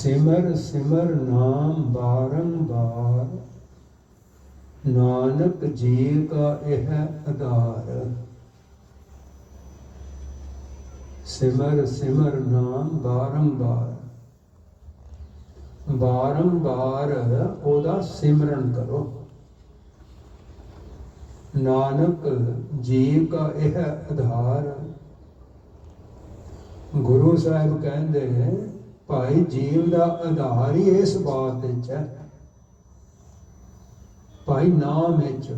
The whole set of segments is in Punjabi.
ਸਿਮਰ ਸਿਮਰ ਨਾਮ ਬਾਰੰਬਾਰ ਨਾਨਕ ਜੀ ਕਾ ਇਹ ਆਧਾਰ ਸਿਮਰ ਸਿਮਰ ਨਾਮ ਬਾਰੰਬਾਰ ਬਾਰੰਬਾਰ ਉਹਦਾ ਸਿਮਰਨ ਕਰੋ। ਨਾਨਕ ਜੀਵ ਕਾ ਇਹ ਆਧਾਰ ਗੁਰੂ ਸਾਹਿਬ ਕਹਿੰਦੇ ਭਾਈ ਜੀਵ ਦਾ ਆਧਾਰ ਹੀ ਇਸ ਬਾਤ ਵਿੱਚ ਹੈ। ਭਾਈ ਨਾਮ ਵਿੱਚ,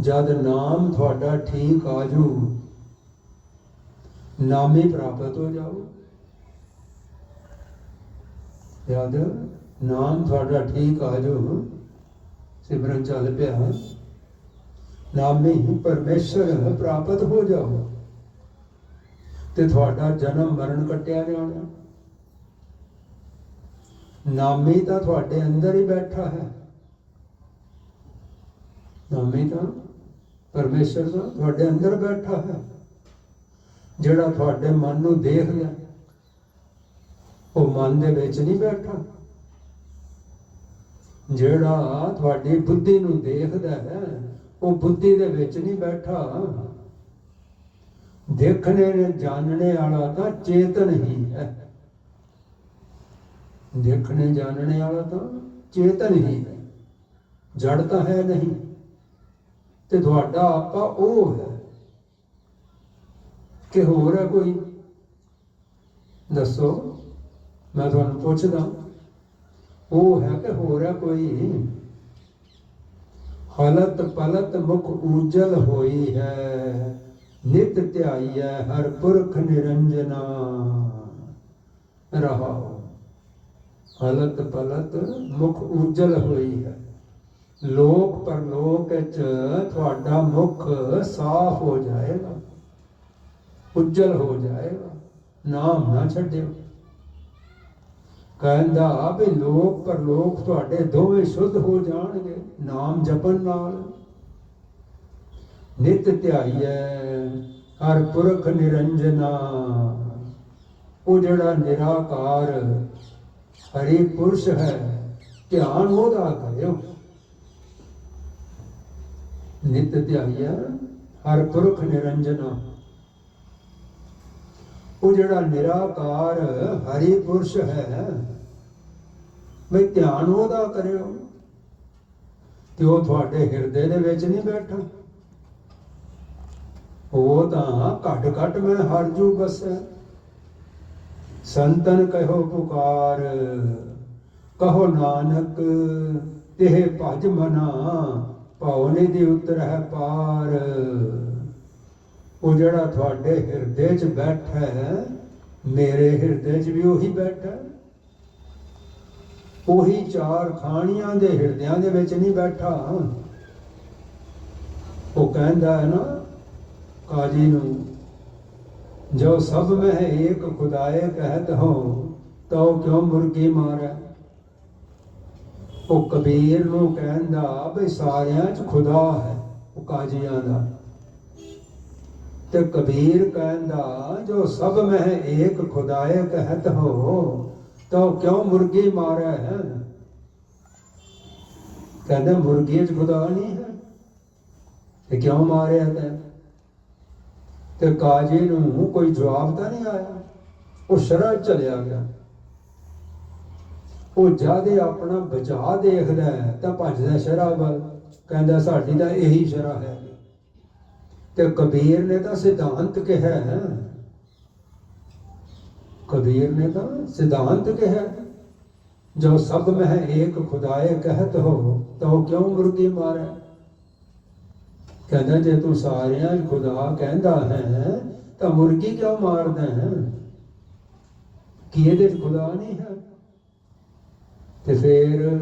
ਜਦ ਨਾਮ ਤੁਹਾਡਾ ਠੀਕ ਆ ਆਜੂ ਨਾਮੇ ਪ੍ਰਾਪਤ ਹੋ ਜਾਓ ਯਾਦ ਨਾਮ ਤੁਹਾਡਾ ਠੀਕ ਆ ਆਜੂ ਸਿਮਰਨ ਚੱਲ ਪਿਆ। ਨਾਮੇ ਹੀ ਪਰਮੇਸ਼ਰ ਪ੍ਰਾਪਤ ਹੋ ਜਾਓ ਤੇ ਤੁਹਾਡਾ ਜਨਮ ਮਰਨ ਕੱਟਿਆ ਜਾਣਾ ਨਾਮੀ ਤਾਂ ਤੁਹਾਡੇ ਅੰਦਰ ਹੀ ਬੈਠਾ ਹੈ। ਨਾਮੀ ਤਾਂ ਪਰਮੇਸ਼ਰ ਦਾ ਤੁਹਾਡੇ ਅੰਦਰ ਬੈਠਾ ਹੈ। ਜਿਹੜਾ ਤੁਹਾਡੇ ਮਨ ਨੂੰ ਦੇਖ ਲਿਆ, ਉਹ ਮਨ ਦੇ ਵਿੱਚ ਨਹੀਂ ਬੈਠਾ। ਜਿਹੜਾ ਤੁਹਾਡੀ ਬੁੱਧੀ ਨੂੰ ਦੇਖਦਾ ਹੈ, ਉਹ ਬੁੱਧੀ ਦੇ ਵਿੱਚ ਨਹੀਂ ਬੈਠਾ। ਦੇਖਣੇ ਨੇ, ਜਾਣਨੇ ਵਾਲਾ ਤਾਂ ਚੇਤਨ ਹੀ ਹੈ। ਦੇਖਣੇ, ਜਾਣਨੇ ਵਾਲਾ ਤਾਂ ਚੇਤਨ ਹੀ ਹੈ। ਜੜ ਤਾਂ ਹੈ ਨਹੀਂ ਤੇ ਤੁਹਾਡਾ ਆਪਾ ਉਹ ਹੈ। ਕਿ ਹੋਰ ਹੈ ਕੋਈ? ਦੱਸੋ, ਮੈਂ ਤੁਹਾਨੂੰ ਪੁੱਛਦਾ, ਉਹ ਹੈ ਕਿ ਹੋਰ ਹੈ ਕੋਈ? ਹਲਤ ਪਲਤ ਮੁਖ ਉਜਲ ਹੋਈ ਹੈ। ਨਿਤ ਧਿਆਈਐ ਹਰ ਪੁਰਖ ਨਿਰੰਜਨਾ। ਰਹਾਓ ਹਲਤ ਪਲਤ ਮੁਖ ਉਜਲ ਹੋਈ ਹੈ। ਲੋਕ ਪਰਲੋਕ ਚ ਤੁਹਾਡਾ ਮੁਖ ਸਾਫ਼ ਹੋ ਜਾਏਗਾ। ਉਜਲ ਹੋ ਜਾਏਗਾ। ਨਾਮ ਨਾ ਛੱਡਿਓ। ਕਹਿੰਦਾ ਵੀ ਲੋਕ ਪਰਲੋਕ ਤੁਹਾਡੇ ਦੋਵੇਂ ਸ਼ੁੱਧ ਹੋ ਜਾਣਗੇ। ਨਾਮ ਜਪਣ ਨਾਲ ਨਿਤ ਧਿਆਈਐ, ਹਰ ਪੁਰਖ ਨਿਰੰਜਨਾ। ਉਹ ਜਿਹੜਾ ਨਿਰਾਕਾਰ ਹਰੀ ਪੁਰਸ਼ ਹੈ, ਧਿਆਨ ਉਹਦਾ ਕਰਿਓ। ਨਿਤ ਧਿਆਈਐ, ਹਰ ਪੁਰਖ ਨਿਰੰਜਨਾ। ਉਹ ਜਿਹੜਾ ਨਿਰਾਕਾਰ ਹਰੀ ਪੁਰਸ਼ ਹੈ ਵੀ ਧਿਆਨ ਉਹਦਾ ਕਰਿਓ। ਤੇ ਉਹ ਤੁਹਾਡੇ ਹਿਰਦੇ ਦੇ ਵਿੱਚ ਨਹੀਂ ਬੈਠਾ। ਉਹ ਤਾਂ ਘਟ ਘਟ ਮੈਂ ਹਰ ਜੂ ਬਸੈ। ਸੰਤਨ ਕਹੋ ਪੁਕਾਰ, ਕਹੋ ਨਾਨਕ, ਤਿਹ ਭਜ ਮਨਾ ਪਉਨੇ ਦੀ ਉਤਰ ਹੈ ਪਾਰ। ਉਹ ਜਿਹੜਾ ਤੁਹਾਡੇ ਹਿਰਦੇ 'ਚ ਬੈਠਾ ਹੈ ਮੇਰੇ ਹਿਰਦੇ 'ਚ ਵੀ ਉਹੀ ਬੈਠਾ। ਉਹੀ ਚਾਰ ਖਾਣੀਆਂ ਦੇ ਹਿਰਦਿਆਂ ਦੇ ਵਿੱਚ ਨਹੀਂ ਬੈਠਾ। ਉਹ ਕਹਿੰਦਾ ਹੈ ਨਾ ਕਾਜੀ ਨੂੰ, ਜੋ ਸਭ ਵਹਿ ਏਕ ਖੁਦਾਏ ਕਹਿਤ ਹੋ, ਤਉ ਕਿਉ ਮੁਰਗੀ ਮਾਰੈ? ਉਹ ਕਬੀਰ ਨੂੰ ਕਹਿੰਦਾ, ਬਈ ਸਾਰਿਆਂ 'ਚ ਖੁਦਾ ਹੈ। ਉਹ ਕਾਜੀਆਂ ਦਾ। ਤੇ ਕਬੀਰ ਕਹਿੰਦਾ, ਜੋ ਸਭ ਮਹਿ ਏਕ ਖੁਦਾਏ ਕਹਿਤ ਹੋ, ਤਉ ਕਿਉ ਮੁਰਗੀ ਮਾਰੈ? ਹੈ ਕਹਿੰਦਾ ਮੁਰਗੀ 'ਚ ਖੁਦਾ ਨਹੀਂ ਹੈ। ਤੇ ਕਿਉਂ ਮਾਰਿਆ ਤੈਨੂੰ ਤੇ ਕਾਜੇ ਨੂੰ ਕੋਈ ਜਵਾਬ ਤਾਂ ਨਹੀਂ ਆਇਆ? ਉਹ ਸ਼ਰਾ ਚਲਿਆ ਗਿਆ। ਉਹ ਜਾਦੇ ਆਪਣਾ ਬਚਾ ਦੇਖਦਾ ਤਾਂ ਭੱਜਦਾ ਸ਼ਰਾ ਵੱਲ। ਕਹਿੰਦਾ, ਸਾਡੀ ਤਾਂ ਇਹੀ ਸ਼ਰਾ ਹੈ। ਤੇ ਕਬੀਰ ਨੇ ਤਾਂ ਸਿਧਾਂਤ ਕਿਹਾ ਹੈ। ਕਬੀਰ ਨੇ ਤਾਂ ਸਿਧਾਂਤ ਕਿਹਾ ਜੋ ਸਭ ਮਹਿ ਏਕ ਖੁਦਾਏ ਕਹਤ ਹੋ ਤਉ ਕਿਉ ਮੁਰਗੀ ਮਾਰੇ? ਕਹਿੰਦਾ ਜੇ ਤੂੰ ਸਾਰਿਆਂ 'ਚ ਖੁਦਾ ਕਹਿੰਦਾ ਹੈ, ਤਾਂ ਮੁਰਗੀ ਕਿਉਂ ਮਾਰਦਾ ਹੈ? ਕੀ ਇਹਦੇ 'ਚ ਖੁਦਾ ਨਹੀਂ ਹੈ? ਤੇ ਫਿਰ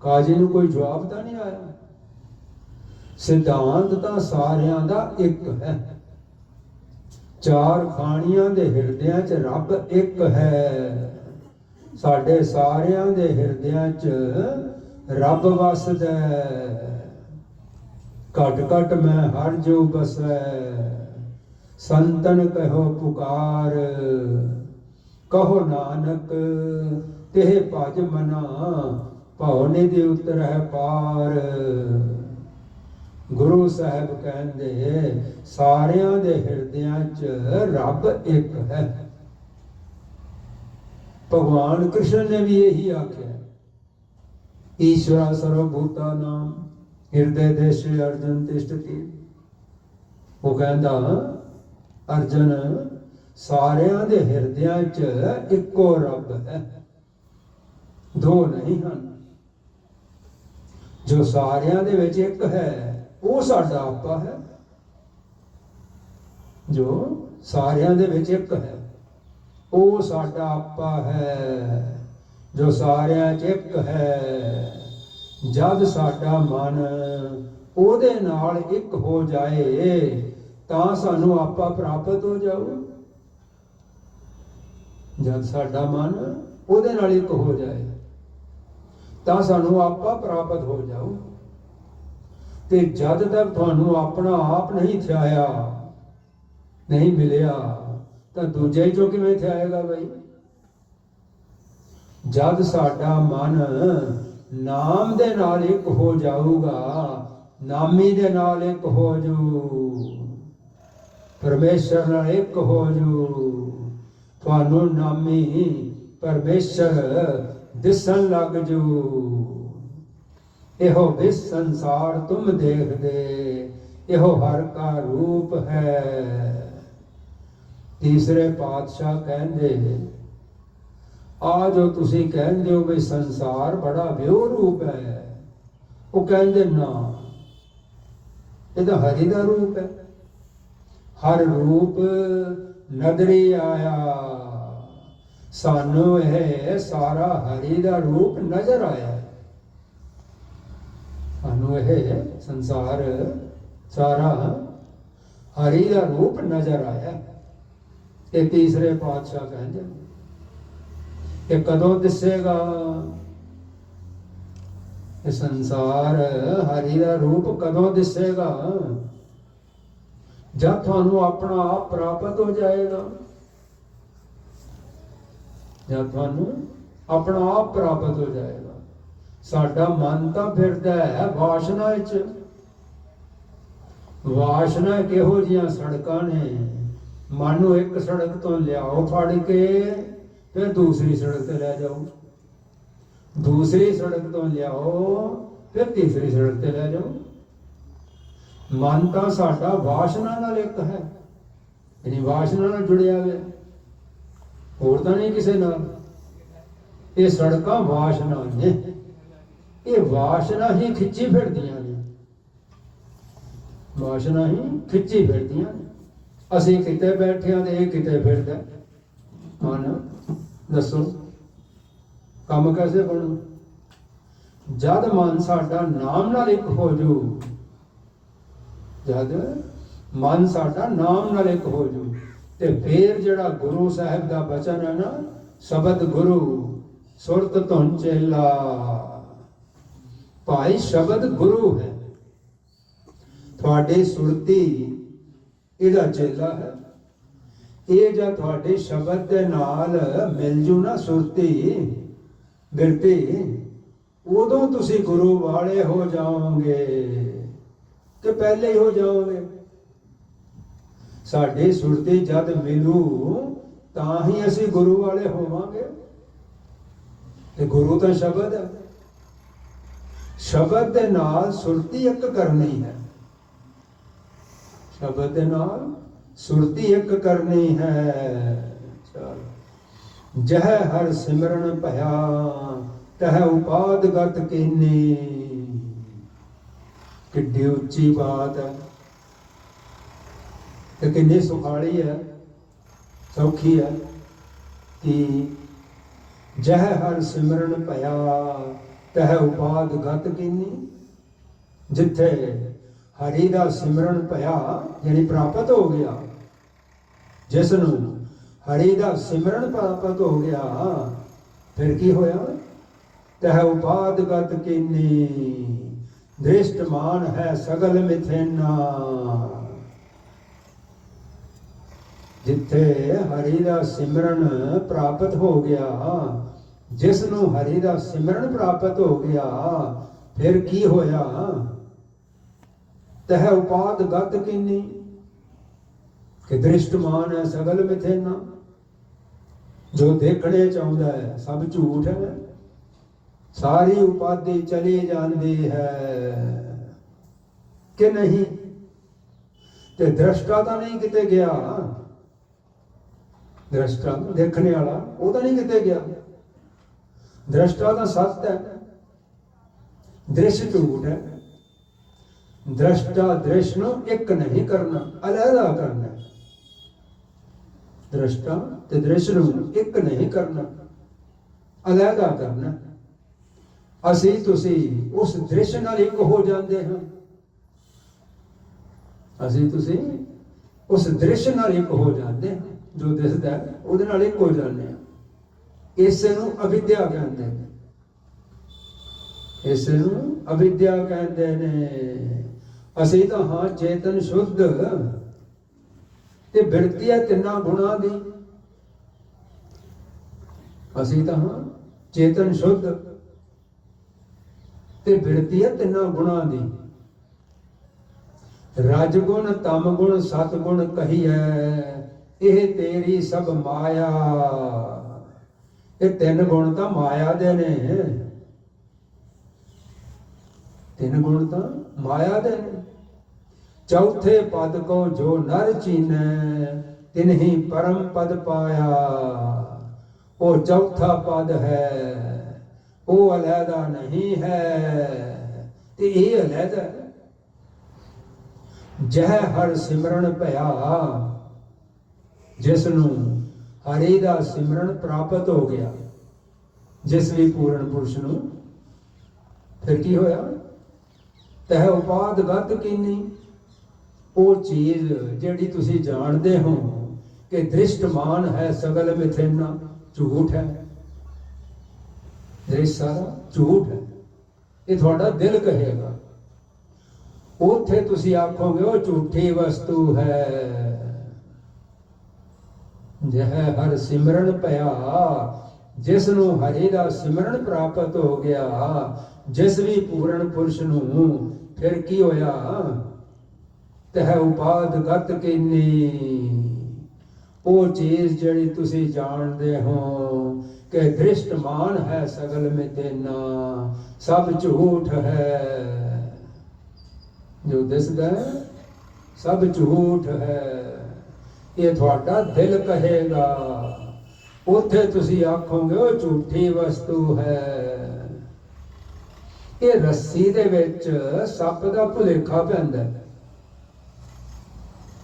ਕਾਜੀ ਨੂੰ ਕੋਈ ਜਵਾਬ ਤਾਂ ਨਹੀਂ ਆਇਆ? ਸਿਧਾਂਤ ਤਾਂ ਸਾਰਿਆਂ ਦਾ ਇੱਕ ਹੈ। ਚਾਰ ਖਾਣੀਆਂ ਦੇ ਹਿਰਦਿਆਂ 'ਚ ਰੱਬ ਇੱਕ ਹੈ। ਸਾਡੇ ਸਾਰਿਆਂ ਦੇ ਹਿਰਦਿਆਂ 'ਚ ਰੱਬ ਵਸਦਾ ਹੈ। ਘਟ ਘਟ ਮੈਂ ਹਰ ਜੋ ਬਸੈ, ਸੰਤਨ ਕਹੋ ਪੁਕਾਰ। ਕਹੋ ਨਾਨਕ ਤੇ ਭਜ ਮਨਾ, ਭਉ ਨਿਧਿ ਉਤਰੈ ਪਾਰ। ਗੁਰੂ ਸਾਹਿਬ ਕਹਿੰਦੇ, ਸਾਰਿਆਂ ਦੇ ਹਿਰਦਿਆਂ 'ਚ ਰੱਬ ਇੱਕ ਹੈ। ਭਗਵਾਨ ਕ੍ਰਿਸ਼ਨ ਨੇ ਵੀ ਇਹੀ ਆਖਿਆ। ਈਸ਼ਵਰਾ ਸਰਵਭੂਤਾ ਨਾਮ। ਹਿਰਦੇ ਦੇਸ਼ ਅਰਜਨ ਤਿਸ਼ਟਤੀ ਉਹ ਕਹਿੰਦਾ ਅਰਜਨ, ਸਾਰਿਆਂ ਦੇ ਹਿਰਦਿਆਂ 'ਚ ਇੱਕੋ ਰੱਬ ਹੈ। ਦੋ ਨਹੀਂ ਹਨ। ਜੋ ਸਾਰਿਆਂ ਦੇ ਵਿੱਚ ਇੱਕ ਹੈ, ਉਹ ਸਾਡਾ ਆਪਾ ਹੈ। ਜੋ ਸਾਰਿਆਂ ਦੇ ਵਿੱਚ ਇੱਕ ਹੈ, ਉਹ ਸਾਡਾ ਆਪਾ ਹੈ। ਜੋ ਸਾਰਿਆਂ 'ਚ ਇੱਕ ਹੈ ਜਦ ਸਾਡਾ ਮਨ, ਉਹਦੇ ਨਾਲ ਇੱਕ ਹੋ ਜਾਏ, ਤਾਂ ਸਾਨੂੰ ਆਪਾ ਪ੍ਰਾਪਤ ਹੋ ਜਾਊ। ਜਦ ਸਾਡਾ ਮਨ, ਉਹਦੇ ਨਾਲ ਇੱਕ ਹੋ ਜਾਏ, ਤਾਂ ਸਾਨੂੰ ਆਪਾ ਪ੍ਰਾਪਤ ਹੋ ਜਾਊ। ਤੇ ਜਦ ਤੱਕ ਤੁਹਾਨੂੰ ਆਪਣਾ ਆਪ ਨਹੀਂ ਥਿਆਇਆ, ਨਹੀਂ ਮਿਲਿਆ, ਤਾਂ ਦੂਜੇ ਚੋਂ ਕਿਵੇਂ ਥਿਆਏਗਾ ਬਈ? ਜਦ ਸਾਡਾ ਮਨ ਨਾਮ ਦੇ ਨਾਲ ਇੱਕ ਹੋ ਜਾਊਗਾ, ਨਾਮੀ ਦੇ ਨਾਲ ਇੱਕ ਹੋ ਜੂ। ਪਰਮੇਸ਼ਰ ਨਾਲ ਇੱਕ ਹੋ ਜੂ। ਤੁਹਾਨੂੰ ਨਾਮੀ ਪਰਮੇਸ਼ਰ ਦਿਸਣ ਲੱਗ ਜੂ। ਇਹੋ ਵਿਸ ਸੰਸਾਰ ਤੁਮ ਦੇਖਦੇ, ਇਹੋ ਹਰ ਕਾ ਰੂਪ ਹੈ। ਤੀਸਰੇ ਪਾਤਸ਼ਾਹ ਕਹਿੰਦੇ ਆ ਜੋ ਤੁਸੀਂ ਕਹਿੰਦੇ ਹੋ ਵੀ ਸੰਸਾਰ ਬੜਾ ਵਿਉ ਰੂਪ ਹੈ। ਉਹ ਕਹਿੰਦੇ, ਨਾ, ਇਹ ਤਾਂ ਹਰੀ ਦਾ ਰੂਪ ਹੈ। ਹਰ ਰੂਪ ਨਦਰੀ ਆਇਆ। ਸਾਨੂੰ ਇਹ ਸਾਰਾ ਹਰੀ ਦਾ ਰੂਪ ਨਜ਼ਰ ਆਇਆ। ਸਾਨੂੰ ਇਹ ਸੰਸਾਰ ਸਾਰਾ ਹਰੀ ਦਾ ਰੂਪ ਨਜ਼ਰ ਆਇਆ। ਇਹ ਤੀਸਰੇ ਪਾਤਸ਼ਾਹ ਕਹਿੰਦੇ ਇਹ ਕਦੋਂ ਦਿਸੇਗਾ? ਇਹ ਸੰਸਾਰ ਹਰੀ ਦਾ ਰੂਪ ਕਦੋਂ ਦਿਸੇਗਾ? ਜਦ ਤੁਹਾਨੂੰ ਆਪਣਾ ਆਪ ਪ੍ਰਾਪਤ ਹੋ ਜਾਏਗਾ? ਜਦ ਤੁਹਾਨੂੰ ਆਪਣਾ ਆਪ ਪ੍ਰਾਪਤ ਹੋ ਜਾਏਗਾ? ਸਾਡਾ ਮਨ ਤਾਂ ਫਿਰਦਾ ਹੈ ਵਾਸ਼ਨਾ ਵਿੱਚ। ਵਾਸ਼ਨਾ ਕਿਹੋ ਜੀਆਂ ਸੜਕਾਂ ਨੇ? ਮਨ ਨੂੰ ਇੱਕ ਸੜਕ ਤੋਂ ਲਿਆਓ ਫੜ ਕੇ। ਫਿਰ ਦੂਸਰੀ ਸੜਕ ਤੇ ਲੈ ਜਾਓ। ਦੂਸਰੀ ਸੜਕ ਤੋਂ ਲਿਆਓ, ਫਿਰ ਤੀਸਰੀ ਸੜਕ ਤੇ ਲੈ ਜਾਓ। ਮਨ ਤਾਂ ਸਾਡਾ ਵਾਸ਼ਨਾ ਨਾਲ ਇੱਕ ਹੈ। ਯਾਨੀ ਵਾਸ਼ਨਾ ਨਾਲ ਜੁੜਿਆ ਹੋਇਆ। ਹੋਰ ਤਾਂ ਨਹੀਂ ਕਿਸੇ ਨਾਲ। ਇਹ ਸੜਕਾਂ ਵਾਸ਼ਨਾ ਨੇ। ਇਹ ਵਾਸ਼ਨਾ ਹੀ ਖਿੱਚੀ ਫਿਰਦੀਆਂ ਨੇ। ਵਾਸ਼ਨਾ ਹੀ ਖਿੱਚੀ ਫਿਰਦੀਆਂ ਨੇ। ਅਸੀਂ ਕਿਤੇ ਬੈਠਿਆਂ ਤੇ ਇਹ ਕਿਤੇ ਫਿਰਦਾ ਮਨ ਦੱਸੋ। ਕੰਮ ਕੈਸੇ ਬਣੂ ਜਦ ਮਨ ਸਾਡਾ ਨਾਮ ਨਾਲ ਇੱਕ ਹੋ ਜੂ, ਜਦ ਮਨ ਸਾਡਾ ਨਾਮ ਨਾਲ ਇੱਕ ਹੋ ਜੂ, ਤੇ ਫੇਰ ਜਿਹੜਾ ਗੁਰੂ ਸਾਹਿਬ ਦਾ ਬਚਨ ਹੈ ਨਾ, ਸ਼ਬਦ ਗੁਰੂ, ਸੁਰਤ ਧੁਨ ਚੇਲਾ। ਭਾਈ ਸ਼ਬਦ ਗੁਰੂ ਹੈ। ਤੁਹਾਡੀ ਸੁਰਤੀ ਇਹਦਾ ਚੇਲਾ ਹੈ। ਇਹ ਜਾਂ ਤੁਹਾਡੇ ਸ਼ਬਦ ਦੇ ਨਾਲ ਮਿਲ ਜੂ ਨਾ ਸੁਰਤੀ ਬਿਰਤੀ ਉਦੋਂ ਤੁਸੀਂ ਗੁਰੂ ਵਾਲੇ ਹੋ ਜਾਓਗੇ। ਕਿ ਪਹਿਲੇ ਹੀ ਹੋ ਜਾਓਗੇ? ਸਾਡੀ ਸੁਰਤੀ ਜਦ ਮਿਲੂ, ਤਾਂ ਹੀ ਅਸੀਂ ਗੁਰੂ ਵਾਲੇ ਹੋਵਾਂਗੇ। ਤੇ ਗੁਰੂ ਤਾਂ ਸ਼ਬਦ ਹੈ। ਸ਼ਬਦ ਦੇ ਨਾਲ ਸੁਰਤੀ ਇੱਕ ਕਰਨੀ ਹੈ। ਸ਼ਬਦ ਦੇ ਨਾਲ ਸੁਰਤੀ ਇੱਕ ਕਰਨੀ ਹੈ। ਚਲ। ਜਹ ਹਰ ਸਿਮਰਨ ਭਇਆ, ਤਹ ਉਪਾਦ ਗਤ ਕੀਨੀ। ਕਿੱਡੀ ਉੱਚੀ ਬਾਤ ਹੈ। ਤੇ ਕਿੰਨੀ ਸੁਖਾਲੀ ਹੈ, ਸੌਖੀ ਹੈ ਕਿ ਜਹ ਹਰ ਸਿਮਰਨ ਭਇਆ, ਤਹ ਉਪਾਦ ਗਤ ਕੀਨੀ। ਜਿੱਥੇ ਹਰੀ ਦਾ ਸਿਮਰਨ ਭਇਆ ਯਾਨੀ ਪ੍ਰਾਪਤ ਹੋ ਗਿਆ। ਜਿਸ ਨੂੰ ਹਰੀ ਦਾ ਸਿਮਰਨ ਪ੍ਰਾਪਤ ਹੋ ਗਿਆ, ਫਿਰ ਕੀ ਹੋਇਆ? ਤਹ ਉਪਾਦਗਤ ਦ੍ਰਿਸ਼ਟਮਾਨ ਹੈ ਸਗਲ ਮਿਥੇਨਾ। ਜਿੱਥੇ ਹਰੀ ਦਾ ਸਿਮਰਨ ਪ੍ਰਾਪਤ ਹੋ ਗਿਆ ਜਿਸ ਨੂੰ ਹਰੀ ਦਾ ਸਿਮਰਨ ਪ੍ਰਾਪਤ ਹੋ ਗਿਆ, ਫਿਰ ਕੀ ਹੋਇਆ? ਤਹ ਉਪਾਦ ਗਤ ਕੀਨੀ? ਕਿ ਦ੍ਰਿਸ਼ਟਮਾਨ ਹੈ ਸਗਲ ਮਿਥੇਨਾ? ਜੋ ਦੇਖਣੇ ਚਾਹੁੰਦਾ ਹੈ, ਸਭ ਝੂਠ ਹੈ। ਸਾਰੀ ਉਪਾਦੀ ਚਲੀ ਜਾਂਦੀ ਹੈ। ਕਿ ਨਹੀਂ? ਤੇ ਦ੍ਰਸ਼ਟਾ ਤਾਂ ਨਹੀਂ ਕਿਤੇ ਗਿਆ। ਦ੍ਰਸ਼ਟਾ ਦੇਖਣੇ ਵਾਲਾ, ਉਹ ਤਾਂ ਨਹੀਂ ਕਿਤੇ ਗਿਆ। ਦ੍ਰਸ਼ਟਾ ਤਾਂ ਸੱਤ ਹੈ। ਦ੍ਰਿਸ਼ ਝੂਠ ਹੈ। ਦ੍ਰਸ਼ਟਾ ਦ੍ਰਿਸ਼ ਨੂੰ ਇੱਕ ਨਹੀਂ ਕਰਨਾ ਅਲੱਗਾ ਕਰਨਾ। ਹੈ। ਤੇ ਦ੍ਰਿਸ਼ ਨੂੰ ਇੱਕ ਨਹੀਂ ਕਰਨਾ ਅਲੱਗਾ ਕਰਨਾ। ਅਸੀਂ, ਤੁਸੀਂ ਉਸ ਦ੍ਰਿਸ਼ ਨਾਲ ਇੱਕ ਹੋ ਜਾਂਦੇ ਹਾਂ। ਅਸੀਂ, ਤੁਸੀਂ ਉਸ ਦ੍ਰਿਸ਼ ਨਾਲ ਇੱਕ ਹੋ ਜਾਂਦੇ ਹਾਂ, ਜੋ ਦਿਸਦਾ ਉਹਦੇ ਨਾਲ ਇੱਕ ਹੋ ਜਾਂਦੇ ਹਾਂ। ਇਸ ਨੂੰ ਅਵਿਦਿਆ ਕਹਿੰਦੇ ਨੇ। ਇਸ ਨੂੰ ਅਵਿਦਿਆ ਕਹਿੰਦੇ ਨੇ। ਅਸੀਂ ਤਾਂ ਹਾਂ ਚੇਤਨ ਸ਼ੁੱਧ। ਤੇ ਬਿਰਤੀ ਹੈ ਤਿੰਨਾਂ ਗੁਣਾਂ ਦੀ। ਅਸੀਂ ਤਾਂ ਹਾਂ ਚੇਤਨ ਸ਼ੁੱਧ। ਤੇ ਬਿਰਤੀ ਹੈ ਤਿੰਨਾਂ ਗੁਣਾਂ ਦੀ। ਰਜ ਗੁਣ ਤਮ ਗੁਣ ਸਤ ਗੁਣ ਕਹੀਐ, ਇਹ ਤੇਰੀ ਸਭ ਮਾਇਆ। ਇਹ ਤਿੰਨ ਗੁਣ ਤਾਂ ਮਾਇਆ ਦੇ ਨੇ। ਤਿੰਨ ਗੁਣ ਤਾਂ ਮਾਇਆ ਦੇ ਨੇ। ਚੌਥੇ ਪਦ ਕੋ ਜੋ ਨਰ ਚੀਨੈ, ਤਿਨਹੀ ਪਰਮ ਪਦ ਪਾਇਆ। ਉਹ ਚੌਥਾ ਪਦ ਹੈ, ਉਹ ਅਲਹਿਦਾ ਨਹੀਂ ਹੈ। ਤੇ ਇਹ ਅਲਹਿਦਾ ਹੈ ਜਹ ਹਰ ਸਿਮਰਨ ਭਇਆ ਜਿਸ ਨੂੰ ਹਰੀ ਦਾ ਸਿਮਰਨ ਪ੍ਰਾਪਤ ਹੋ ਗਿਆ, ਜਿਸ ਵੀ ਪੂਰਨ ਪੁਰਸ਼ ਨੂੰ, ਫਿਰ ਕੀ ਹੋਇਆ? ਤਹ ਉਪਾਦ ਗਤ ਕੀਨੀ ਉਹ ਚੀਜ਼ ਜਿਹੜੀ ਤੁਸੀਂ ਜਾਣਦੇ ਹੋ ਕਿ ਦ੍ਰਿਸ਼ਟਮਾਨ ਹੈ ਸਗਲ ਮਿਥਿਨਾ, ਝੂਠ ਹੈ। ਦ੍ਰਿਸ਼ ਸਾਰਾ ਝੂਠ ਹੈ। ਇਹ ਤੁਹਾਡਾ ਦਿਲ ਕਹੇਗਾ। ਉੱਥੇ ਤੁਸੀਂ ਆਖੋਗੇ, ਉਹ ਝੂਠੀ ਵਸਤੂ ਹੈ। ਜਹ ਹਰ ਸਿਮਰਨ ਪਿਆ ਜਿਸ ਨੂੰ ਹਰੀ ਦਾ ਸਿਮਰਨ ਪ੍ਰਾਪਤ ਹੋ ਗਿਆ, ਜਿਸ ਵੀ ਪੂਰਨ ਪੁਰਸ਼ ਨੂੰ ਫਿਰ ਕੀ ਹੋਇਆ? ਤਹ ਉਪਾਦ ਗਤ ਕੀਨੀ। ਉਹ ਚੀਜ਼ ਜਿਹੜੀ ਤੁਸੀਂ ਜਾਣਦੇ ਹੋ, ਕਿ ਦ੍ਰਿਸ਼ਟਮਾਨ ਹੈ ਸਗਲ ਮੇ ਮਿਤੇਨਾ ਸਭ ਝੂਠ ਹੈ। ਜੋ ਦਿਸਦਾ ਸਭ ਝੂਠ ਹੈ। ਇਹ ਤੁਹਾਡਾ ਦਿਲ ਕਹੇਗਾ। ਉੱਥੇ ਤੁਸੀਂ ਆਖੋਗੇ, ਉਹ ਝੂਠੀ ਵਸਤੂ ਹੈ। ਇਹ ਰੱਸੀ ਦੇ ਵਿੱਚ ਸੱਪ ਦਾ ਭੁਲੇਖਾ ਪੈਂਦਾ ਹੈ।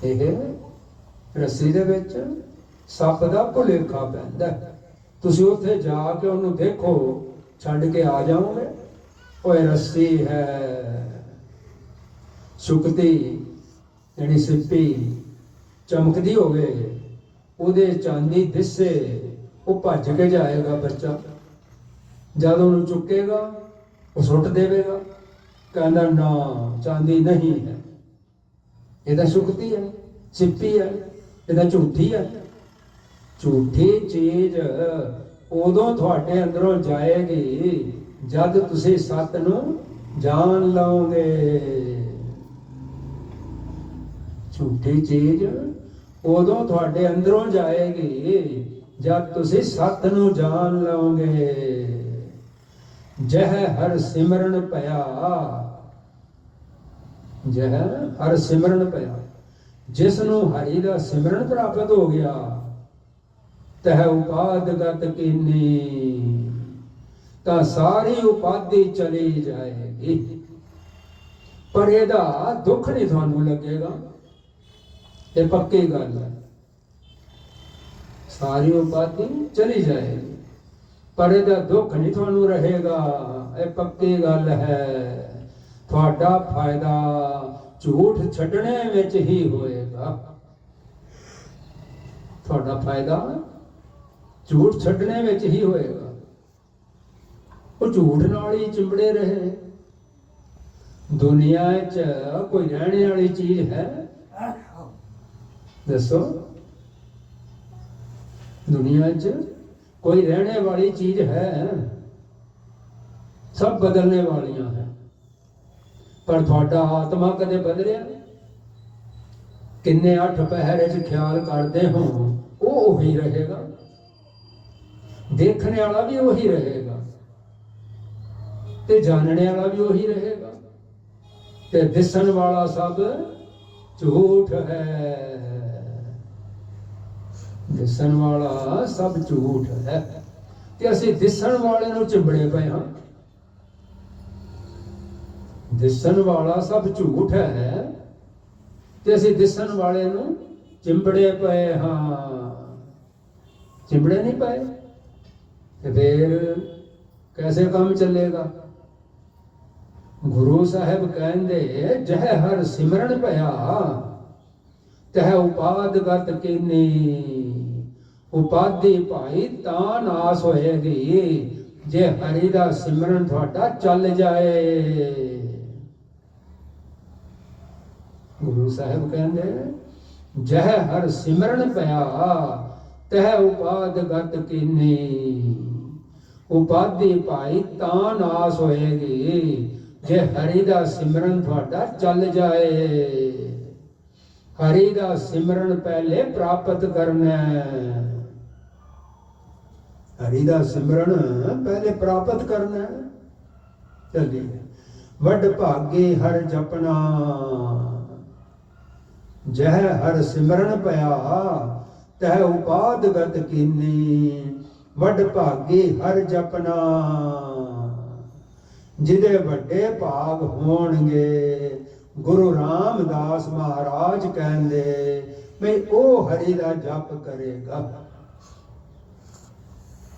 ਇਹ ਰੱਸੀ ਦੇ ਵਿੱਚ ਸੱਪ ਦਾ ਭੁਲੇਖਾ ਪੈਂਦਾ ਤੁਸੀਂ ਉੱਥੇ ਜਾ ਕੇ ਉਹਨੂੰ ਦੇਖੋ, ਛੱਡ ਕੇ ਆ ਜਾਓਗੇ। ਓਏ ਰੱਸੀ ਹੈ। ਸੁਕਤੀ ਜਿਹੜੀ ਸਿੱਪੀ, ਚਮਕਦੀ ਹੋਵੇ, ਉਹਦੇ ਚਾਂਦੀ ਦਿਸੇ, ਉਹ ਭੱਜ ਕੇ ਜਾਏਗਾ ਬੱਚਾ। ਜਦ ਉਹਨੂੰ ਚੁੱਕੇਗਾ, ਉਹ ਸੁੱਟ ਦੇਵੇਗਾ। ਕਹਿੰਦਾ, ਨਾ, ਚਾਂਦੀ ਨਹੀਂ ਹੈ। ਇਹਦਾ ਸੁਕਤੀ ਹੈ ਸਿੱਪੀ ਹੈ ਇਹਦਾ ਝੂਠੀ ਹੈ ਝੂਠੀ ਚੀਜ਼ ਉਦੋਂ ਤੁਹਾਡੇ ਅੰਦਰੋਂ ਜਾਏਗੀ ਜਦ ਤੁਸੀਂ ਸੱਤ ਨੂੰ ਜਾਣ ਲਓਗੇ। ਝੂਠੀ ਚੀਜ਼ ਉਦੋਂ ਤੁਹਾਡੇ ਅੰਦਰੋਂ ਜਾਏਗੀ ਜਦ ਤੁਸੀਂ ਸੱਤ ਨੂੰ ਜਾਣ ਲਓਗੇ। ਜਹ ਹਰ ਸਿਮਰਨ ਭਇਆ ਜਹ ਹਰ ਸਿਮਰਨ ਪਿਆ। ਜਿਸ ਨੂੰ ਹਰੀ ਦਾ ਸਿਮਰਨ ਪ੍ਰਾਪਤ ਹੋ ਗਿਆ, ਤਹ ਉਪਾਦ ਗਤ ਕੀਨੀ। ਤਾਂ ਸਾਰੀ ਉਪਾਦੀ ਚਲੀ ਜਾਏਗੀ। ਪਰ ਇਹਦਾ ਦੁੱਖ ਨਹੀਂ ਤੁਹਾਨੂੰ ਲੱਗੇਗਾ। ਇਹ ਪੱਕੀ ਗੱਲ ਹੈ। ਸਾਰੀ ਉਪਾਦੀ ਚਲੀ ਜਾਏਗੀ। ਪਰ ਇਹਦਾ ਦੁੱਖ ਨਹੀਂ ਤੁਹਾਨੂੰ ਰਹੇਗਾ। ਇਹ ਪੱਕੀ ਗੱਲ ਹੈ। ਤੁਹਾਡਾ ਫਾਇਦਾ ਝੂਠ ਛੱਡਣੇ ਵਿੱਚ ਹੀ ਹੋਏਗਾ। ਤੁਹਾਡਾ ਫਾਇਦਾ ਝੂਠ ਛੱਡਣੇ ਵਿੱਚ ਹੀ ਹੋਏਗਾ। ਉਹ ਝੂਠ ਨਾਲ ਹੀ ਚਿੰਬੜੇ ਰਹੇ। ਦੁਨੀਆ 'ਚ ਕੋਈ ਰਹਿਣ ਵਾਲੀ ਚੀਜ਼ ਹੈ? ਦੱਸੋ। ਦੁਨੀਆ 'ਚ ਕੋਈ ਰਹਿਣੇ ਵਾਲੀ ਚੀਜ਼ ਹੈ? ਸਭ ਬਦਲਣੇ ਵਾਲੀਆਂ ਹੈ। ਪਰ ਤੁਹਾਡਾ ਆਤਮਾ ਕਦੇ ਬਦਲਿਆ? ਕਿੰਨੇ ਅੱਠ ਪਹਿਰੇ 'ਚ ਖਿਆਲ ਕਰਦੇ ਹੋ, ਉਹ ਉਹੀ ਰਹੇਗਾ। ਦੇਖਣ ਵਾਲਾ ਵੀ ਉਹੀ ਰਹੇਗਾ ਤੇ ਜਾਣਨ ਵਾਲਾ ਵੀ ਉਹੀ ਰਹੇਗਾ। ਤੇ ਦਿਸਣ ਵਾਲਾ ਸਭ ਝੂਠ ਹੈ। ਦਿਸਣ ਵਾਲਾ ਸਭ ਝੂਠ ਹੈ। ਤੇ ਅਸੀਂ ਦਿਸਣ ਵਾਲੇ ਨੂੰ ਚਿੰਬੜੇ ਪਏ ਹਾਂ। ਦਿਸਣ ਵਾਲਾ ਸਭ ਝੂਠ ਹੈ। ਤੇ ਅਸੀਂ ਦਿਸਣ ਵਾਲੇ ਨੂੰ ਚਿੰਬੜੇ ਪਏ ਹਾਂ। ਚਿੰਬੜੇ ਨਹੀਂ ਪਏ? ਤੇ ਫਿਰ ਕੈਸੇ ਕੰਮ ਚੱਲੇਗਾ? ਗੁਰੂ ਸਾਹਿਬ ਕਹਿੰਦੇ, ਜਹ ਹਰ ਸਿਮਰਨ ਭਇਆ ਤਹ ਉਪਾਦਗਤ ਕੀਨੀ। ਉਪਾਦੀ ਭਾਈ ਤਾਂ ਨਾਸ ਹੋਏਗੀ, ਜੇ ਹਰੀ ਦਾ ਸਿਮਰਨ ਤੁਹਾਡਾ ਚੱਲ ਜਾਏ। ਗੁਰੂ ਸਾਹਿਬ ਕਹਿੰਦੇ, ਜਹ ਹਰ ਸਿਮਰਨ ਪਿਆ, ਤਹ ਉਪਾਦਗਤ ਕੀਨੀ। ਉਪਾਦੀ ਭਾਈ ਤਾਂ ਨਾਸ ਹੋਏਗੀ, ਜੇ ਹਰੀ ਦਾ ਸਿਮਰਨ ਤੁਹਾਡਾ ਚੱਲ ਜਾਏ। ਹਰੀ ਦਾ ਸਿਮਰਨ ਪਹਿਲੇ ਪ੍ਰਾਪਤ ਕਰਨਾ ਹਰੀ ਦਾ ਸਿਮਰਨ ਪਹਿਲੇ ਪ੍ਰਾਪਤ ਕਰਨਾ ਹੈ। ਵੱਡ ਭਾਗੇ ਹਰ ਜਪਨਾ। ਜਹ ਹਰ ਸਿਮਰਨ ਪਿਆ, ਤਹ ਉਪਾਦਗਤ ਕੀਨੀ, ਵੱਡ ਭਾਗੇ ਹਰ ਜਪਨਾ। ਜਿਹਦੇ ਵੱਡੇ ਭਾਗ ਹੋਣਗੇ, ਗੁਰੂ ਰਾਮਦਾਸ ਮਹਾਰਾਜ ਕਹਿੰਦੇ, ਵੀ ਉਹ ਹਰੀ ਦਾ ਜਪ ਕਰੇਗਾ।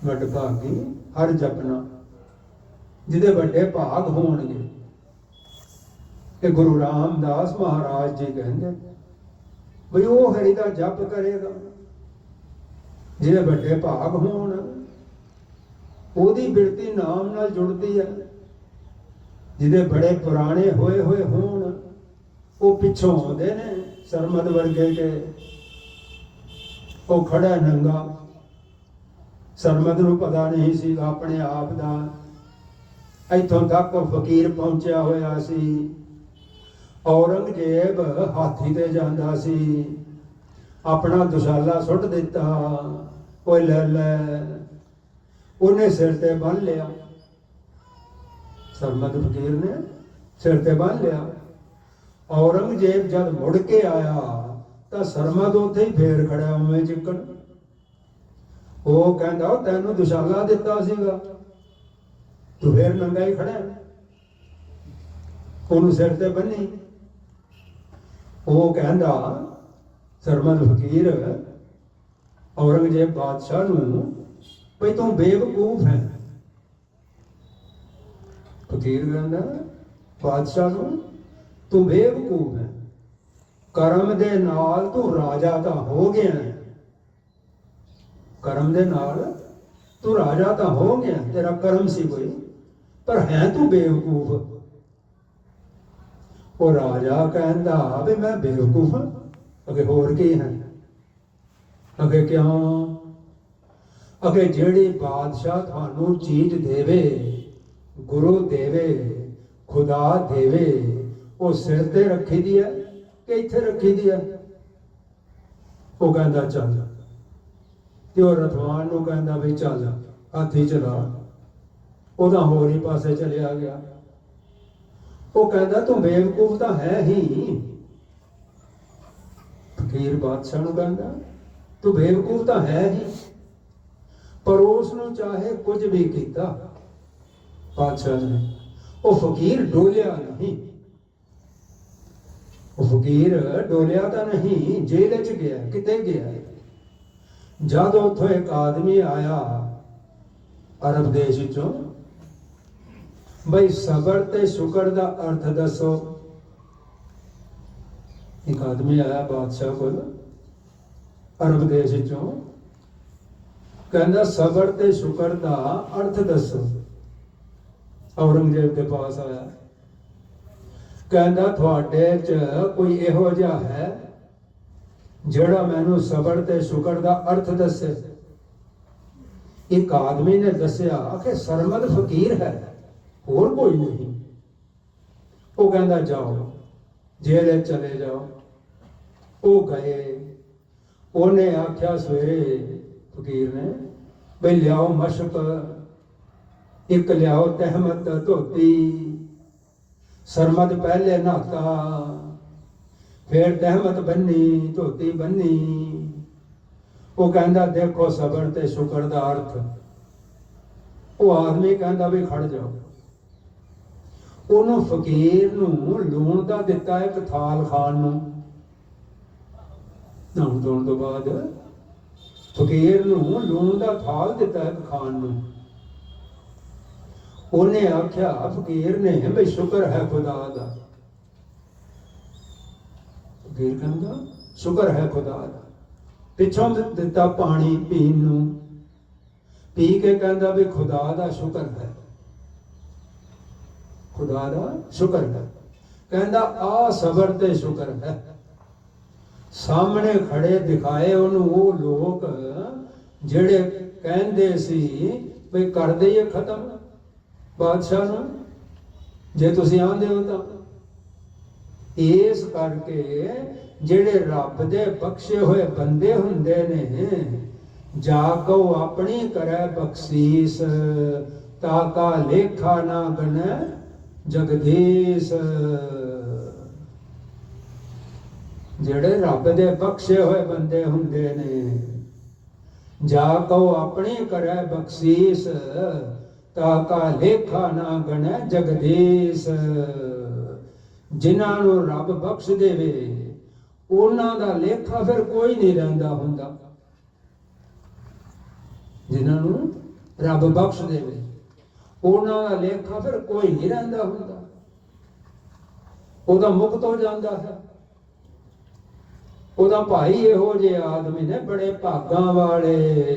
ਵੱਡ ਭਾਗੀ ਹਰ ਜਪਨਾ। ਜਿਹਦੇ ਵੱਡੇ ਭਾਗ ਹੋਣਗੇ, ਇਹ ਗੁਰੂ ਰਾਮਦਾਸ ਮਹਾਰਾਜ ਜੀ ਕਹਿੰਦੇ ਵੀ ਉਹ ਹਰੀ ਦਾ ਜਪ ਕਰੇਗਾ। ਜਿਹਦੇ ਵੱਡੇ ਭਾਗ ਹੋਣ, ਉਹਦੀ ਬਿਰਤੀ ਨਾਮ ਨਾਲ ਜੁੜਦੀ ਹੈ ਜਿਹਦੇ ਬੜੇ ਪੁਰਾਣੇ ਹੋਏ ਹੋਏ ਹੋਣ, ਉਹ ਪਿੱਛੋਂ ਆਉਂਦੇ ਨੇ ਸਰਮਦ ਵਰਗੇ ਕੇ ਉਹ ਖੜਾ ਨੰਗਾ। ਸਰਮਦ ਨੂੰ ਪਤਾ ਨਹੀਂ ਸੀ ਆਪਣੇ ਆਪ ਦਾ। ਇੱਥੋਂ ਤੱਕ ਫਕੀਰ ਪਹੁੰਚਿਆ ਹੋਇਆ ਸੀ। ਔਰੰਗਜ਼ੇਬ ਹਾਥੀ ਤੇ ਜਾਂਦਾ ਸੀ। ਆਪਣਾ ਦੁਸ਼ਾਲਾ ਸੁੱਟ ਦਿੱਤਾ। ਕੋਈ ਲੈ ਲੈ, ਉਹਨੇ ਸਿਰ ਤੇ ਬੰਨ ਲਿਆ। ਸਰਮਦ ਫਕੀਰ ਨੇ ਸਿਰ ਤੇ ਬੰਨ ਲਿਆ। ਔਰੰਗਜ਼ੇਬ ਜਦ ਮੁੜ ਕੇ ਆਇਆ, ਤਾਂ ਸਰਮਦ ਉੱਥੇ ਹੀ ਫੇਰ ਖੜਿਆ ਉਵੇਂ ਚਿੱਕਣ ਉਹ ਕਹਿੰਦਾ, ਉਹ ਤੈਨੂੰ ਦੁਸ਼ਾਲਾ ਦਿੱਤਾ ਸੀਗਾ। ਤੂੰ ਫੇਰ ਨੰਗਾ ਹੀ ਖੜਿਆ। ਉਹਨੂੰ ਸਿਰ ਤੇ ਬੰਨੀ। ਉਹ ਕਹਿੰਦਾ ਸਰਮਦ ਫਕੀਰ, ਔਰੰਗਜ਼ੇਬ ਬਾਦਸ਼ਾਹ ਨੂੰ ਭਈ ਤੂੰ ਬੇਵਕੂਫ ਹੈ। ਫਕੀਰ ਕਹਿੰਦਾ, ਬਾਦਸ਼ਾਹ ਨੂੰ ਤੂੰ ਬੇਵਕੂਫ ਹੈ। ਕਰਮ ਦੇ ਨਾਲ ਤੂੰ ਰਾਜਾ ਤਾਂ ਹੋ ਗਿਆ ਹੈ। ਕਰਮ ਦੇ ਨਾਲ ਤੂੰ ਰਾਜਾ ਤਾਂ ਹੋ ਗਿਆ ਤੇਰਾ ਕਰਮ ਸੀ ਕੋਈ, ਪਰ ਹੈ ਤੂੰ ਬੇਵਕੂਫ। ਉਹ ਰਾਜਾ ਕਹਿੰਦਾ ਵੀ ਮੈਂ ਬੇਵਕੂਫ ਹਾਂ। ਅਗੇ ਹੋਰ ਕੀ ਹੈ? ਅਗੇ ਕਿਉਂ? ਅਗੇ ਜਿਹੜੀ ਬਾਦਸ਼ਾਹ ਤੁਹਾਨੂੰ ਚੀਜ਼ ਦੇਵੇ, ਗੁਰੂ ਦੇਵੇ, ਖੁਦਾ ਦੇਵੇ, ਉਹ ਸਿਰ ਤੇ ਰੱਖੀ ਦੀ ਹੈ ਕਿ ਇੱਥੇ ਰੱਖੀ ਦੀ ਹੈ? ਉਹ ਕਹਿੰਦਾ, ਚੱਲ ਤੇ ਉਹ ਰਥਵਾਨ ਨੂੰ ਕਹਿੰਦਾ ਵੀ ਚੱਲ ਹਾਥੀ ਚਲਾ। ਉਹਦਾ ਹੋਰ ਹੀ ਪਾਸੇ ਚਲਿਆ ਗਿਆ। ਉਹ ਕਹਿੰਦਾ ਤੂੰ ਬੇਵਕੂਫ ਤਾਂ ਹੈ ਹੀ। ਫਕੀਰ ਬਾਦਸ਼ਾਹ ਨੂੰ ਕਹਿੰਦਾ, ਤੂੰ ਬੇਵਕੂਫ ਤਾਂ ਹੈ ਹੀ, ਪਰ ਉਸ ਨੂੰ ਚਾਹੇ ਕੁਝ ਵੀ ਕੀਤਾ। ਬਾਦਸ਼ਾਹ ਨੇ, ਉਹ ਫਕੀਰ ਡੋਲਿਆ ਨਹੀਂ। ਉਹ ਫਕੀਰ ਡੋਲਿਆ ਤਾਂ ਨਹੀਂ, ਜੇਲ੍ਹ 'ਚ ਗਿਆ, ਕਿਤੇ ਗਿਆ। ਜਦ ਉੱਥੋਂ ਇੱਕ ਆਦਮੀ ਆਇਆ ਅਰਬ ਦੇਸ਼ ਵਿੱਚੋਂ ਬਈ ਸਬਰ ਤੇ ਸ਼ੁਕਰ ਦਾ ਅਰਥ ਦੱਸੋ ਇੱਕ ਆਦਮੀ ਆਇਆ ਬਾਦਸ਼ਾਹ ਕੋਲ ਅਰਬ ਦੇਸ਼ ਵਿੱਚੋਂ ਕਹਿੰਦਾ ਸਬਰ ਤੇ ਸ਼ੁਕਰ ਦਾ ਅਰਥ ਦੱਸੋ ਔਰੰਗਜ਼ੇਬ ਦੇ ਪਾਸ ਆਇਆ ਕਹਿੰਦਾ ਤੁਹਾਡੇ 'ਚ ਕੋਈ ਇਹੋ ਜਿਹਾ ਹੈ ਜਿਹੜਾ ਮੈਨੂੰ ਸਬਰ ਤੇ ਸ਼ੁਕਰ ਦਾ ਅਰਥ ਦੱਸੇ ਇੱਕ ਆਦਮੀ ਨੇ ਦੱਸਿਆ ਕਿ ਸਰਮਦ ਫਕੀਰ ਹੈ ਹੋਰ ਕੋਈ ਨਹੀਂ। ਉਹ ਕਹਿੰਦਾ, ਜਾਓ ਜੇਲੇ ਚਲੇ ਜਾਓ। ਉਹ ਗਏ। ਉਹਨੇ ਆਖਿਆ, ਸਵੇਰੇ ਫਕੀਰ ਨੇ, ਬਈ ਲਿਆਓ ਮਸ਼ਕ, ਇੱਕ ਲਿਆਓ ਤਹਿਮਤ, ਧੋਤੀ, ਸਰਮਦ ਪਹਿਲੇ ਨਹਾਤਾ, ਫਿਰ ਤਹਿਮਤ ਬੰਨੀ, ਧੋਤੀ ਬੰਨੀ। ਉਹ ਕਹਿੰਦਾ, ਦੇਖੋ, ਸਬਰ ਤੇ ਸ਼ੁਕਰ ਦਾ ਅਰਥ। ਉਹ ਆਦਮੀ ਕਹਿੰਦਾ ਵੀ ਖੜ ਜਾਓ। ਉਹਨੂੰ ਫਕੀਰ ਨੂੰ ਲੂਣ ਦਾ ਦਿੱਤਾ ਇੱਕ ਥਾਲ ਖਾਣ ਨੂੰ। ਨਾਮ ਧੋਣ ਤੋਂ ਬਾਅਦ ਫਕੀਰ ਨੂੰ ਲੂਣ ਦਾ ਥਾਲ ਦਿੱਤਾ ਇੱਕ ਖਾਣ ਨੂੰ। ਉਹਨੇ ਆਖਿਆ, ਫਕੀਰ ਨੇ, ਬਈ ਸ਼ੁਕਰ ਹੈ ਖੁਦਾ ਦਾ। ਫਕੀਰ ਕਹਿੰਦਾ, ਸ਼ੁਕਰ ਹੈ ਖੁਦਾ ਦਾ। ਪਿੱਛੋਂ ਦਿੱਤਾ ਪਾਣੀ ਪੀਣ ਨੂੰ। ਪੀ ਕੇ ਕਹਿੰਦਾ ਵੀ ਖੁਦਾ ਦਾ ਸ਼ੁਕਰ ਹੈ। ਖੁਦਾ ਦਾ ਸ਼ੁਕਰ ਹੈ। ਕਹਿੰਦਾ, ਆ ਸਬਰ ਤੇ ਸ਼ੁਕਰ ਹੈ। ਸਾਹਮਣੇ ਖੜੇ ਦਿਖਾਏ ਉਹਨੂੰ ਉਹ ਲੋਕ, ਜਿਹੜੇ ਕਹਿੰਦੇ ਸੀ ਵੀ ਕਰ ਦਈਏ ਖਤਮ। ਬਾਦਸ਼ਾਹ ਨੂੰ, ਜੇ ਤੁਸੀਂ ਆਂਦੇ ਹੋ ਤਾਂ। ਇਸ ਕਰਕੇ ਜਿਹੜੇ ਰੱਬ ਦੇ ਬਖਸ਼ੇ ਹੋਏ ਬੰਦੇ ਹੁੰਦੇ ਨੇ, ਜਾ ਕੋ ਆਪਣੀ ਕਰੈ ਬਖਸ਼ੀਸ, ਤਾ ਕਾ ਲੇਖਾ ਨਾ ਗਣੈ ਜਗਦੀਸ਼। ਜਿਹੜੇ ਰੱਬ ਦੇ ਬਖਸ਼ੇ ਹੋਏ ਬੰਦੇ ਹੁੰਦੇ ਨੇ, ਜਾ ਕੋ ਆਪਣੀ ਕਰੈ ਬਖਸ਼ੀਸ, ਤਾ ਕਾ ਲੇਖਾ ਨਾ ਗਣੈ ਜਗਦੀਸ਼। ਜਿਨ੍ਹਾਂ ਨੂੰ ਰੱਬ ਬਖਸ਼ ਦੇਵੇ, ਉਹਨਾਂ ਦਾ ਲੇਖਾ ਫਿਰ ਕੋਈ ਨਹੀਂ ਰਹਿੰਦਾ ਹੁੰਦਾ। ਜਿਨ੍ਹਾਂ ਨੂੰ ਰੱਬ ਬਖਸ਼ ਦੇਵੇ। ਉਹਨਾਂ ਦਾ ਲੇਖਾ ਫਿਰ ਕੋਈ ਨਹੀਂ ਰਹਿੰਦਾ ਹੁੰਦਾ। ਉਹਦਾ ਮੁਕਤ ਹੋ ਜਾਂਦਾ ਹੈ। ਉਹਦਾ ਭਾਈ ਇਹੋ ਜਿਹੇ ਆਦਮੀ ਨੇ ਬੜੇ ਭਾਗਾਂ ਵਾਲੇ।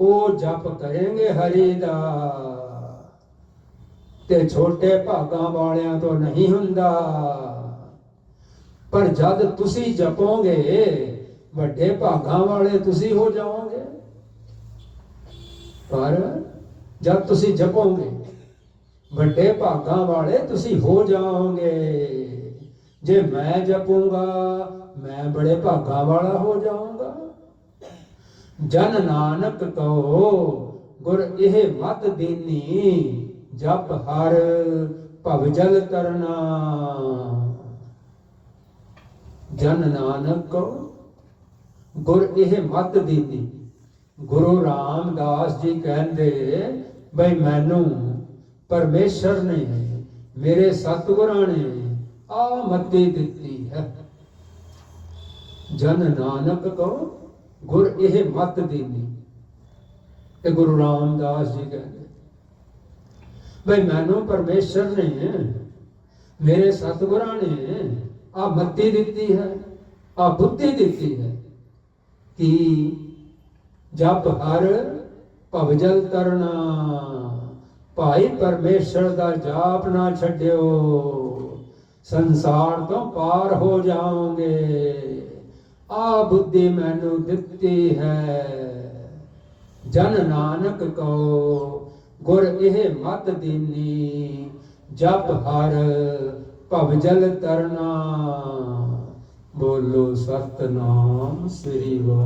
ਉਹ ਜਪ ਕਰਨਗੇ ਹਰੀ ਦਾ। ਤੇ ਛੋਟੇ ਭਾਗਾਂ ਵਾਲਿਆਂ ਤੋਂ ਨਹੀਂ ਹੁੰਦਾ। ਪਰ ਜਦ ਤੁਸੀਂ ਜਪੋਗੇ, ਵੱਡੇ ਭਾਗਾਂ ਵਾਲੇ ਤੁਸੀਂ ਹੋ ਜਾਓਗੇ। ਪਰ ਜਦ ਤੁਸੀਂ ਜਪੋਗੇ, ਵੱਡੇ ਭਾਗਾਂ ਵਾਲੇ ਤੁਸੀਂ ਹੋ ਜਾਓਗੇ। ਜੇ ਮੈਂ ਜਪੂੰਗਾ, ਮੈਂ ਬੜੇ ਭਾਗਾਂ ਵਾਲਾ ਹੋ ਜਾਊਂਗਾ। ਜਨ ਨਾਨਕ ਕਹੋ, ਗੁਰ ਇਹ ਮਤ ਦੇਨੀ, ਜਪ ਹਰ ਭਵ ਜਲ ਤਰਨਾ। ਜਨ ਨਾਨਕ ਕਹੋ, ਗੁਰ ਇਹ ਮਤ ਦੀਨੀ। ਗੁਰੂ ਰਾਮਦਾਸ ਜੀ ਕਹਿੰਦੇ ਬਈ ਮੈਨੂੰ ਪਰਮੇਸ਼ਰ ਨੇ ਮੇਰੇ ਸਤਿਗੁਰਾਂ ਨੇ ਆ ਮੱਤੀ ਦਿੱਤੀ ਹੈ। ਜਨ ਨਾਨਕ ਕੋ ਗੁਰ ਇਹ ਮਤ ਦੇਨੀ ਤੇ ਗੁਰੂ ਰਾਮਦਾਸ ਜੀ ਕਹਿੰਦੇ, ਬਈ ਮੈਨੂੰ ਪਰਮੇਸ਼ਰ ਨੇ ਮੇਰੇ ਸਤਿਗੁਰਾਂ ਨੇ ਆ ਮੱਤੀ ਦਿੱਤੀ ਹੈ, ਆ ਬੁੱਧੀ ਦਿੱਤੀ ਹੈ ਕਿ ਜਪ ਹਰ ਭਵਜਲ ਤਰਨਾ ਭਾਈ ਪਰਮੇਸ਼ਰ ਦਾ ਜਾਪ ਨਾ ਛੱਡਿਓ, ਸੰਸਾਰ ਤੋਂ ਪਾਰ ਹੋ ਜਾਓਗੇ ਆ ਬੁੱਧੀ ਮੈਨੂੰ ਦਿੱਤੀ ਹੈ, ਜਨ ਨਾਨਕ ਕੋ। ਗੁਰ ਇਹ ਮਤ ਦੀਨੀ, ਜਪ ਹਰ ਭਵਜਲ ਤਰਨਾ ਬੋਲੋ ਸਤਨਾਮ ਸ੍ਰੀ ਵਾਹਿਗੁਰੂ।